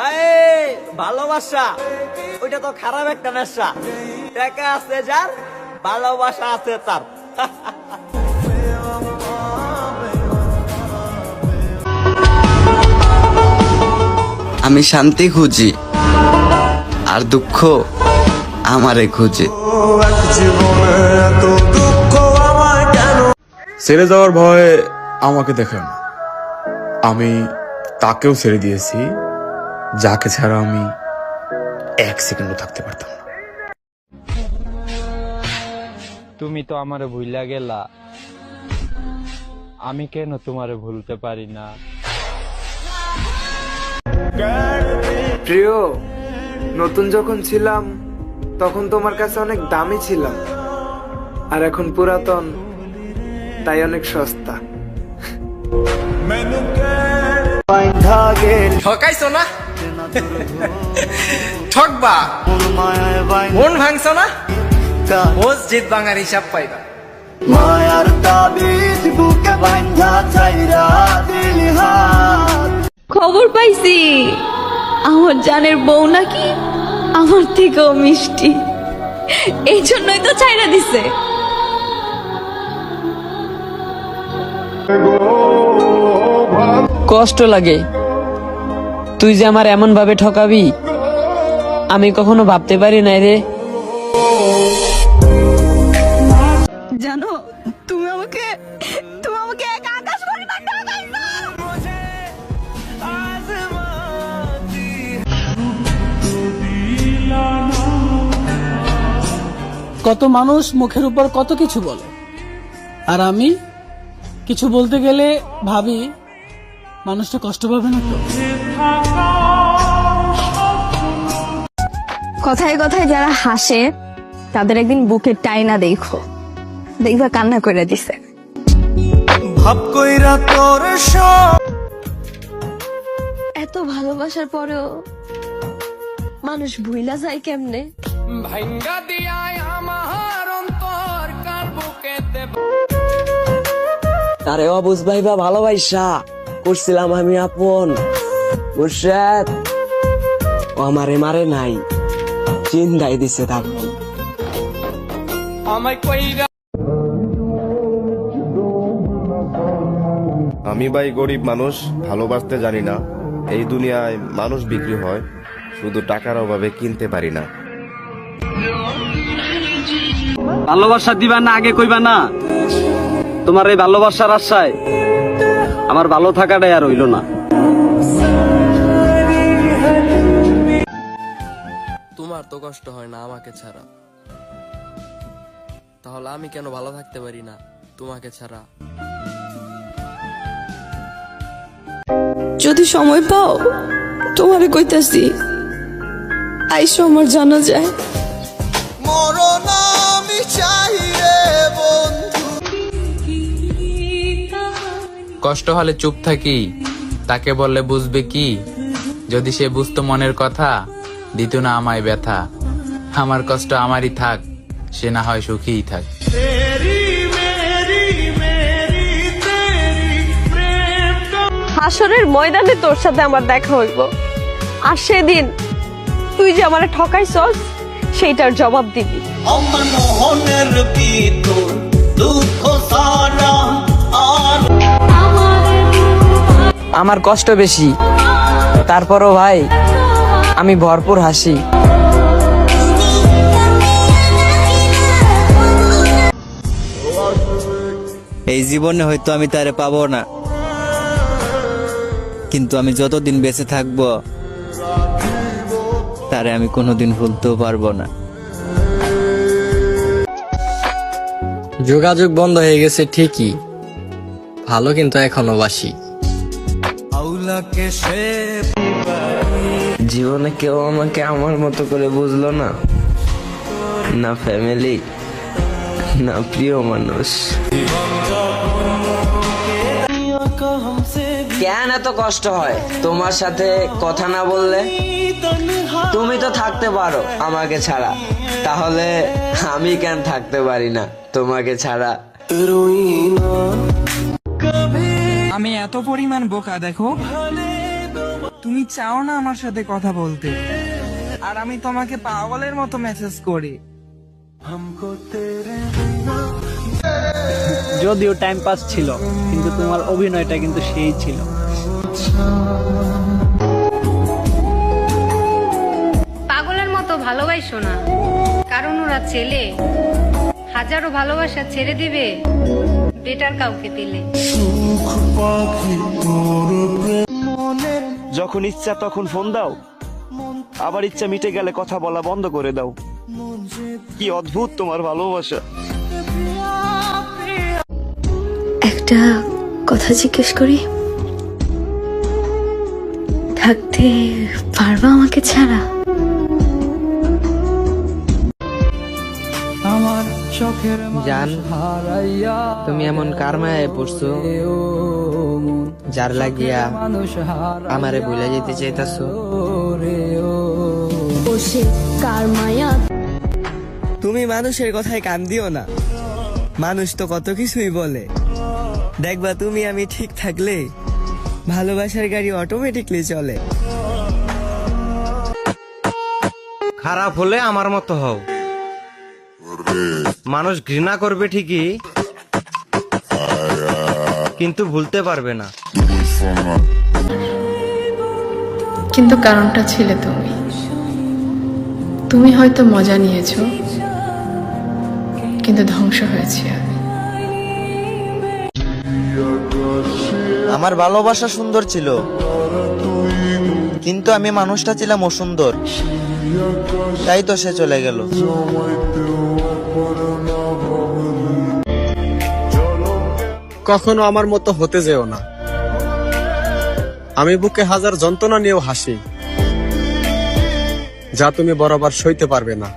হায় ভালোবাসা। ওইটা তো খারাপ একটা নেশা। টাকা আছে যার ভালোবাসা আছে তার। আমি শান্তি খুঁজি আর দুঃখ আমারে খুঁজে। ছেড়ে যাওয়ার ভয়ে আমাকে দেখেন। আমি তাকেও ছেড়ে দিয়েছি। যাকে ছাড়া আমি এক সেকেন্ডও থাকতে পারতাম না। তুমি তো আমারে ভুইলা গেলা। আমি কেন তোমারে ভুলতে পারি না? প্রিয় নতুন যখন ছিলাম তখন তোমার কাছে অনেক দামি ছিলাম। আর এখন পুরাতন তাই অনেক সস্তা। ঠকাইছো না? ঠকবা। মন ভাঙছো না? মসজিদ ভাঙার হিসাব পাইবা। মায়ার তাবিজ বুকে বান্ধা চাইরা দিলি খবর পাইছি। আমার জানের বউ নাকি আমার থেকেও মিষ্টি। এই জন্যই তো চাইরা দিছে। কষ্ট লাগে। তুই যে আমার এমন ভাবে ঠকাবি আমি কখনো ভাবতে পারি নাই রে। জানো তুমি আমাকে তুমি আমাকে এক আকাশ পরিমাণ ঠকাইছো! কত মানুষ মুখের উপর কত কিছু বলে। আর আমি কিছু বলতে গেলে ভাবি মানুষটা কষ্ট পাবে না তো? কথায় কথায় যারা হাসে তাদের একদিন বুকের টাইনা দেখো। দেখবা কান্না করে দিছে। ভাব কইরা তোর এত ভালোবাসার পরেও মানুষ ভুইলা যায় কেমনে? তারে অবুঝ ভাইবা ভালোবাসা করছিলাম আমি আপন। মুর্শেদ ও আমারে মারে নাই। চিন্তাই দিছে থাকব আমি ভাই গরিব মানুষ ভালোবাসতে জানি না। এই দুনিয়ায় মানুষ বিক্রি হয় শুধু টাকার অভাবে কিনতে পারি না। ভালোবাসা দিবা না আগে কইবা না। তোমার এই ভালোবাসার আশায় আমার ভালো থাকাটাই আর হইল না। তোমার তো কষ্ট হয় না আমাকে ছাড়া। তাহলে আমি কেন ভালো থাকতে পারি না তোমাকে ছাড়া? যদি সময় পাও তোমারে কইতাছি আইসো আমার জানা যায় মরণ আমি চাই রে বন্ধু। কষ্ট হলে চুপ থাকি তাকে বললে বুঝবে কি? যদি সে বুঝতো মনের কথা দিত না আমায় ব্যথা। আমার কষ্ট আমারই থাক সে না হয় সুখীই থাক। হাসরের ময়দানে তোর সাথে আমার দেখা হইব। আর সেদিন তুই যে আমার ঠকাইছস সেইটার জবাব দিবি। আমার মোহনের ভিতর দুঃখ সারা আমার কষ্ট বেশি। তারপরও ভাই আমি ভরপুর হাসি। এই জীবনে হয়তো আমি তারে পাবো না। কিন্তু আমি যতদিন বেঁচে থাকব তারে আমি কোনোদিন ভুলতেও পারব না। যোগাযোগ বন্ধ হয়ে গেছে ঠিকই ভালো কিন্তু এখনও বাসি। আউলাকে সে জীবনে কেউ আমাকে আমার মতো করে বুঝলো না। না ফ্যামিলি না প্রিয় মানুষ। কেন এত কষ্ট হয়? তোমার সাথে কথা না বললে? তুমি তো থাকতে পারো আমাকে ছাড়া। তাহলে আমি কেন থাকতে পারি না তোমাকে ছাড়া? আমি এত পরিমাণ বোকা দেখো। তুমি চাও না আমার সাথে কথা বলতে? আর আমি তোমাকে পাগলের মতো মেসেজ করি। যদিও টাইম পাস ছিল কিন্তু তোমার অভিনয়টা কিন্তু সেই ছিল। পাগলের মতো ভালোবাসো না। কারণ ওরা ছেলে। হাজারো ভালোবাসা ছেড়ে দিবে বেটার কাউকে দিলে। যখন ইচ্ছা তখন ফোন দাও। আবার ইচ্ছা মিটে গেলে কথা বলা বন্ধ করে দাও। কি অদ্ভুত তোমার ভালোবাসা। একটা কথা জিজ্ঞেস করি। থাকতে পারবা আমাকে ছাড়া? জান তুমি এমন কার মায়ায় পড়ছো? যার লাগিয়া আমারে ভুলে যেতে চাইতাছো। তুমি মানুষের কথায় কান দিও না। মানুষ তো কত কিছুই বলে। দেখবা তুমি আমি ঠিক থাকলে ভালোবাসার গাড়ি অটোমেটিকলি চলে। খারাপ হলে আমার মতো হও। মানুষ ঘৃণা করবে ঠিকই। কিন্তু ভুলতে পারবে না। কিন্তু কারণটা ছিলে তুমি। তুমি হয়তো মজা নিয়েছো কিন্তু ধ্বংস হয়েছে আমি। আমার ভালোবাসা সুন্দর ছিল কিন্তু আমি মানুষটা ছিলাম অসুন্দর। তাই তো সে চলে গেল। কখনো আমার মতো হতে যেও না। আমি বুকে হাজার যন্ত্রণা নিয়েও হাসি যা তুমি বরাবর সইতে পারবে না।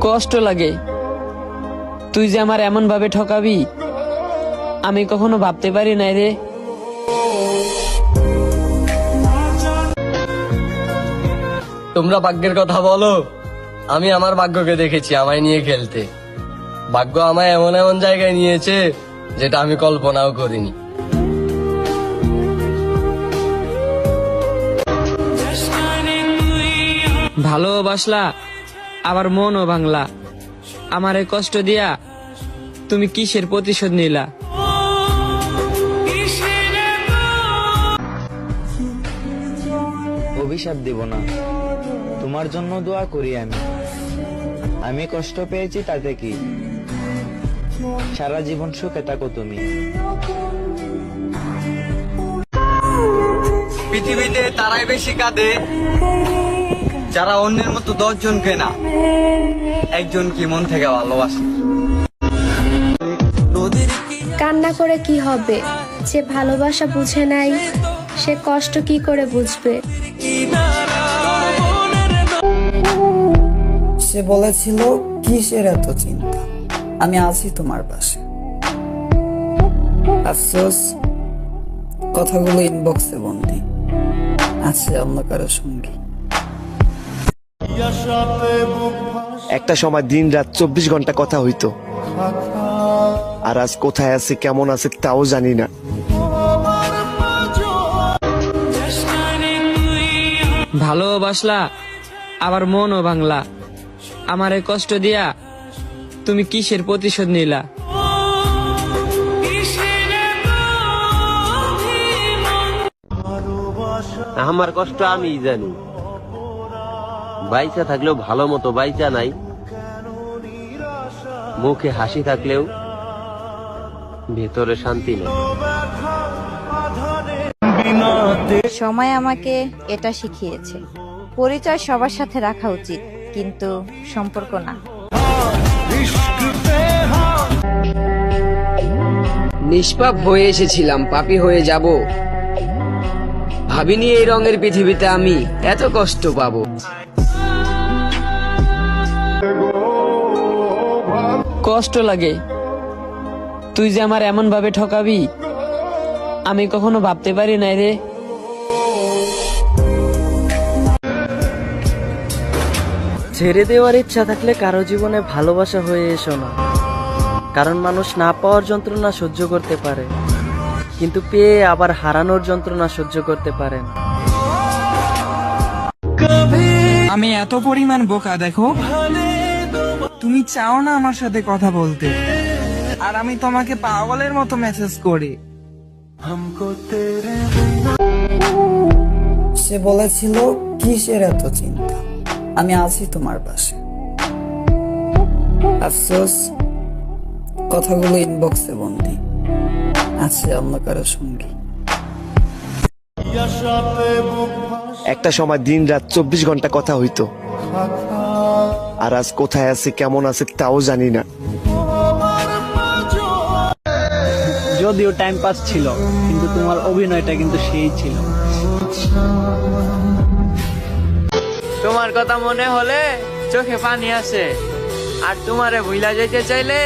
কষ্ট লাগে। তুই যে আমার এমন ভাবে ঠকাবি আমি কখনো ভাবতে পারি নাই রে। তোমরা ভাগ্যের কথা বলো। আমি আমার ভাগ্যকে দেখেছি আমায় নিয়ে খেলতে। ভাগ্য আমায় এমন এমন জায়গায় নিয়েছে যেটা আমি কল্পনাও করিনি। ভালোবাসলা আবার মনও ভাঙলা। আমারে কষ্ট দিয়া তুমি কিসের প্রতিশোধ নিলা? অভিশাপ দিব না। তোমার জন্য দোয়া করি আমি। আমি কষ্ট পেয়েছি তাতে কি? সারা জীবন সুখে থাকো তুমি। পৃথিবীতে তারাই বেশি কাঁদে যারা অন্যের মতো দশ জনকে না একজন কি মন থেকে ভালোবাসে? কান্না করে কি হবে? যে ভালোবাসা বুঝে নাই সে কষ্ট কি করে বুঝবে? সে বলেছিল কিসের এত চিন্তা? আমি আছি তোমার পাশে। আফসোস কথাগুলো ইনবক্সে বন্দি। আছে অন্য কারও সঙ্গে। একটা সময় দিন রাত চব্বিশ ঘণ্টা কথা হইতো। আর আজ কোথায় আছে কেমন আছে তাও জানি না। ভালোবাসলা আবার মনও ভাঙলা। আমারে কষ্ট দিয়া তুমি কিসের প্রতিশোধ নিলা? আমার কষ্ট আমি জানি। বাইচা থাকলেও ভালো মতো বাইচা নাই। মুখে হাসি থাকলেও ভেতরে শান্তি নেই। সময় আমাকে এটা শিখিয়েছে। পরিচয় সবার সাথে রাখা উচিত। কিন্তু সম্পর্ক না। নিষ্পাপ হয়ে এসেছিলাম পাপী হয়ে যাব। ভাবিনি এই রঙের পৃথিবীতে আমি এত কষ্ট পাবো। কষ্ট লাগে। তুই যে আমার এমন ভাবে ঠকাবি আমি কখনো ভাবতে পারি নাই রে। ছেড়ে দেওয়ার ইচ্ছা থাকলে কারও জীবনে ভালোবাসা হয়ে এসো না। কারণ মানুষ না পাওয়ার যন্ত্রণা সহ্য করতে পারে কিন্তু পেয়ে আবার হারানোর যন্ত্রণা সহ্য করতে পারেন। আমি এত পরিমাণ বোকা দেখো। তুমি চাও না আমার সাথে কথা বলতে। আর আমি তোমাকে পাগলের মতো মেসেজ করি। সে বলেছিল কিসের এত চিন্তা? আমি আছি তোমার পাশে। আফসোস কথাগুলো ইনবক্সে বন্দি। আছে অন্য কারও সঙ্গী। একটা সময় দিন রাত চব্বিশ ঘণ্টা কথা হইতো। আর আজ কোথায় আছে কেমন আছে তাও জানি না। যদিও টাইম পাস ছিল কিন্তু তোমার অভিনয়টা কিন্তু সেই ছিল। তোমার কথা মনে হলে চোখে পানি আসে। আর তোমারে ভুইলা যেতে চাইলে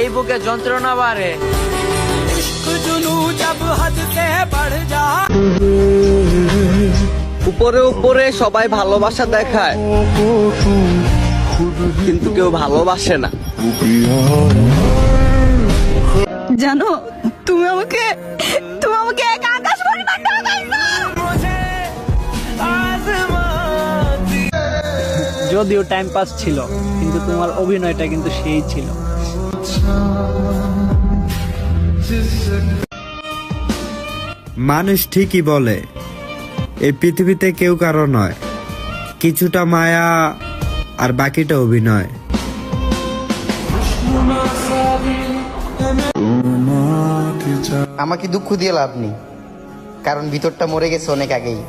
এই বুকে যন্ত্রণা বাড়ে। উপরে উপরে সবাই ভালোবাসা দেখায়। কিন্তু কেউ ভালোবাসে না। জানো তুমি আমাকে তুমি আমাকে এক যদিও টাইম পাস ছিল কিন্তু তোমার অভিনয়টা কিন্তু সেই ছিল। মানুষ ঠিকই বলে এই পৃথিবীতে কেউ কারও নয়। কিছুটা মায়া আর বাকিটা অভিনয়। আমাকে দুঃখ দিয়ে লাভ নেই কারণ ভিতরটা মরে গেছে অনেক আগেই।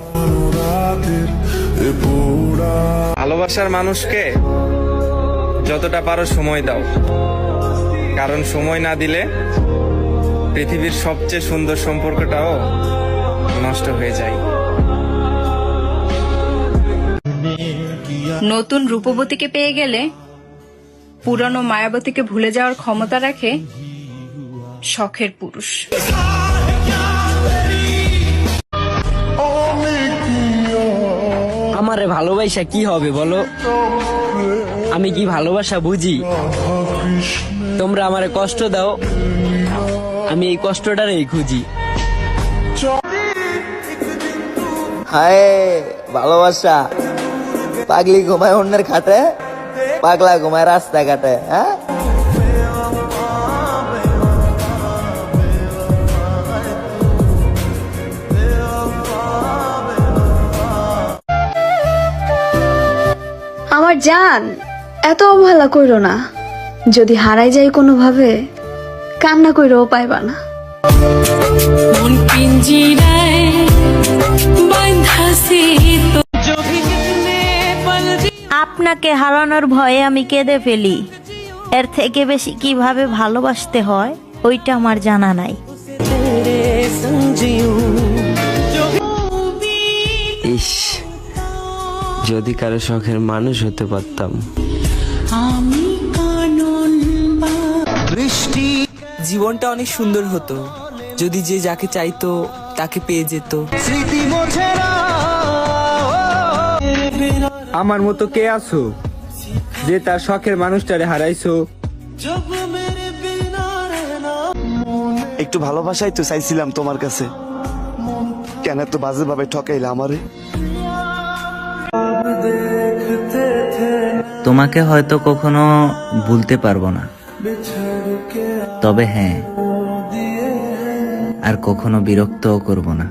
ভালোবাসার মানুষকে যতটা পারো সময় দাও। কারণ সময় না দিলে পৃথিবীর সবচেয়ে সুন্দর সম্পর্কটাও নষ্ট হয়ে যায়। নতুন রূপবতীকে পেয়ে গেলে পুরানো মায়াবতীকে ভুলে যাওয়ার ক্ষমতা রাখে শখের পুরুষ। আমারে ভালোবাসা কি হবে বলো? আমি কি ভালোবাসা বুঝি? তোমরা আমারে কষ্ট দাও। আমি এই কষ্টটারেই খুঁজি। হায়, ভালোবাসা। পাগলি ঘুমায় অন্যের খাটে পাগলা ঘুমায় রাস্তা রাস্তাঘাটে হ্যাঁ? জান এত অবহেলা কইরো না। যদি হারাই যাই কোনোভাবে কান্না কইরও পাইবা না। আপনাকে হারানোর ভয়ে আমি কেঁদে ফেলি। এর থেকে বেশি কীভাবে ভালোবাসতে হয় ওইটা আমার জানা নাই। যদি কারও শখের মানুষ হতে পারতাম। বৃষ্টি জীবনটা অনেক সুন্দর হতো। যদি যে যাকে চাইতো তাকে পেয়ে যেত। স্মৃতি আমার মতো কে আছো? যে তার শখের মানুষটারে হারাইছো? একটু ভালোবাসাই তো চাইছিলাম তোমার কাছে। কেন এত বাজে ভাবে ঠকাইলা আমারে? তোমাকে হয়তো কখনো ভুলতে পারব না। তবে হ্যাঁ আর কখনো বিরক্তও করব না।